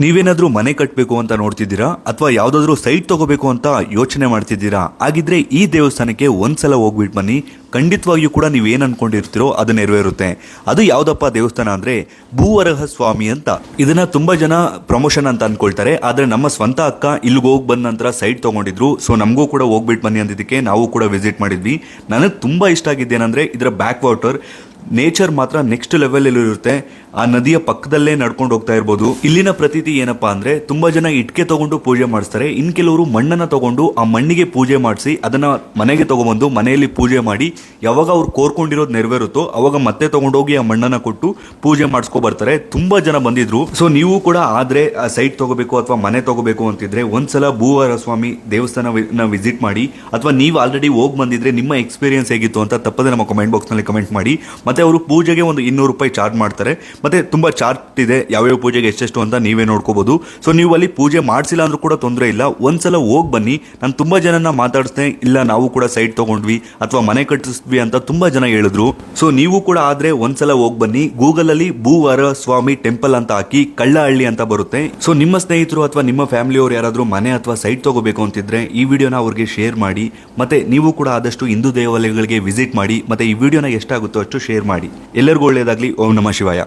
ನೀವೇನಾದ್ರೂ ಮನೆ ಕಟ್ಟಬೇಕು ಅಂತ ನೋಡ್ತಿದ್ದೀರಾ? ಅಥವಾ ಯಾವುದಾದ್ರೂ ಸೈಟ್ ತಗೋಬೇಕು ಅಂತ ಯೋಚನೆ ಮಾಡ್ತಿದ್ದೀರಾ? ಹಾಗಿದ್ರೆ ಈ ದೇವಸ್ಥಾನಕ್ಕೆ ಒಂದ್ಸಲ ಹೋಗ್ಬಿಟ್ಟು ಬನ್ನಿ. ಖಂಡಿತವಾಗಿಯೂ ಕೂಡ ನೀವೇನು ಅನ್ಕೊಂಡಿರ್ತೀರೋ ಅದು ನೆರವೇರುತ್ತೆ. ಅದು ಯಾವುದಪ್ಪ ದೇವಸ್ಥಾನ ಅಂದ್ರೆ ಭೂವರಹ ಸ್ವಾಮಿ ಅಂತ. ಇದನ್ನ ತುಂಬಾ ಜನ ಪ್ರಮೋಷನ್ ಅಂತ ಅನ್ಕೊಳ್ತಾರೆ. ಆದರೆ ನಮ್ಮ ಸ್ವಂತ ಅಕ್ಕ ಇಲ್ಲಿಗೆ ಹೋಗಿ ಬಂದ ನಂತರ ಸೈಟ್ ತಗೊಂಡಿದ್ರು. ಸೊ ನಮಗೂ ಕೂಡ ಹೋಗ್ಬಿಟ್ಟು ಬನ್ನಿ ಅಂದಿದ್ದಕ್ಕೆ ನಾವು ಕೂಡ ವಿಸಿಟ್ ಮಾಡಿದ್ವಿ. ನನಗೆ ತುಂಬಾ ಇಷ್ಟ ಆಗಿದ್ದೇನೆಂದರೆ ಇದರ ಬ್ಯಾಕ್ ವಾಟರ್ ನೇಚರ್ ಮಾತ್ರ ನೆಕ್ಸ್ಟ್ ಲೆವೆಲ್ ಇರುತ್ತೆ. ಆ ನದಿಯ ಪಕ್ಕದಲ್ಲೇ ನಡ್ಕೊಂಡು ಹೋಗ್ತಾ ಇರ್ಬೋದು. ಇಲ್ಲಿನ ಪ್ರತೀತಿ ಏನಪ್ಪಾ ಅಂದ್ರೆ, ತುಂಬಾ ಜನ ಇಟ್ಕೆ ತಗೊಂಡು ಪೂಜೆ ಮಾಡಿಸ್ತಾರೆ. ಇನ್ ಕೆಲವರು ಮಣ್ಣನ್ನ ತಗೊಂಡು ಆ ಮಣ್ಣಿಗೆ ಪೂಜೆ ಮಾಡಿಸಿ ಅದನ್ನ ಮನೆಗೆ ತಗೊಂಡ್ಬಂದು ಮನೆಯಲ್ಲಿ ಪೂಜೆ ಮಾಡಿ, ಯಾವಾಗ ಅವ್ರು ಕೋರ್ಕೊಂಡಿರೋದು ನೆರವೇರುತ್ತೋ ಅವಾಗ ಮತ್ತೆ ತಗೊಂಡೋಗಿ ಆ ಮಣ್ಣನ್ನ ಕೊಟ್ಟು ಪೂಜೆ ಮಾಡಿಸ್ಕೊ ಬರ್ತಾರೆ. ತುಂಬಾ ಜನ ಬಂದಿದ್ರು. ಸೊ ನೀವು ಕೂಡ ಆದ್ರೆ ಆ ಸೈಟ್ ತಗೋಬೇಕು ಅಥವಾ ಮನೆ ತಗೋಬೇಕು ಅಂತಿದ್ರೆ ಒಂದ್ಸಲ ಭೂವರ ಸ್ವಾಮಿ ದೇವಸ್ಥಾನ ವಿಸಿಟ್ ಮಾಡಿ, ಅಥವಾ ನೀವು ಆಲ್ರೆಡಿ ಹೋಗಿ ಬಂದಿದ್ರೆ ನಿಮ್ಮ ಎಕ್ಸ್ಪೀರಿಯನ್ಸ್ ಹೇಗಿತ್ತು ಅಂತ ತಪ್ಪದೆ ನಮ್ಮ ಕಮೆಂಟ್ ಬಾಕ್ಸ್ನಲ್ಲಿ ಕಮೆಂಟ್ ಮಾಡಿ. ಮತ್ತೆ ಅವರು ಪೂಜೆಗೆ ಒಂದು ಇನ್ನೂರು ರೂಪಾಯಿ ಚಾರ್ಜ್ ಮಾಡ್ತಾರೆ. ಮತ್ತೆ ತುಂಬಾ ಚಾರ್ಟ್ ಇದೆ, ಯಾವ್ಯಾವ ಪೂಜೆಗೆ ಎಷ್ಟೆಷ್ಟು ಅಂತ ನೀವೇ ನೋಡ್ಕೋಬೋದು. ಸೊ ನೀವು ಅಲ್ಲಿ ಪೂಜೆ ಮಾಡಿಸಿಲ್ಲ ಅಂದ್ರೂ ಕೂಡ ತೊಂದರೆ ಇಲ್ಲ. ಒಂದ್ಸಲ ಹೋಗಿ ಬನ್ನಿ. ನಾನು ತುಂಬಾ ಜನನ ಮಾತಾಡಿಸ್ದೆ. ಇಲ್ಲ, ನಾವು ಕೂಡ ಸೈಟ್ ತಗೊಂಡ್ವಿ ಅಥವಾ ಮನೆ ಕಟ್ಟಿಸಿದ್ವಿ ಅಂತ ತುಂಬಾ ಜನ ಹೇಳಿದ್ರು. ಸೊ ನೀವು ಕೂಡ ಆದ್ರೆ ಒಂದ್ಸಲ ಹೋಗಿ ಬನ್ನಿ. ಗೂಗಲ್ ಅಲ್ಲಿ ಭೂವರ ಸ್ವಾಮಿ ಟೆಂಪಲ್ ಅಂತ ಹಾಕಿ ಕಳ್ಳಹಳ್ಳಿ ಅಂತ ಬರುತ್ತೆ. ಸೊ ನಿಮ್ಮ ಸ್ನೇಹಿತರು ಅಥವಾ ನಿಮ್ಮ ಫ್ಯಾಮಿಲಿಯವರು ಯಾರಾದರೂ ಮನೆ ಅಥವಾ ಸೈಟ್ ತಗೋಬೇಕು ಅಂತಿದ್ರೆ ಈ ವಿಡಿಯೋನ ಅವ್ರಿಗೆ ಶೇರ್ ಮಾಡಿ. ಮತ್ತೆ ನೀವು ಕೂಡ ಆದಷ್ಟು ಹಿಂದೂ ದೇವಾಲಯಗಳಿಗೆ ವಿಸಿಟ್ ಮಾಡಿ. ಮತ್ತೆ ಈ ವಿಡಿಯೋನ ಎಷ್ಟಾಗುತ್ತೋ ಅಷ್ಟು ಮಾಡಿ. ಎಲ್ಲರಿಗೂ ಒಳ್ಳೆಯದಾಗಲಿ. ಓಂ ನಮಃ ಶಿವಾಯ.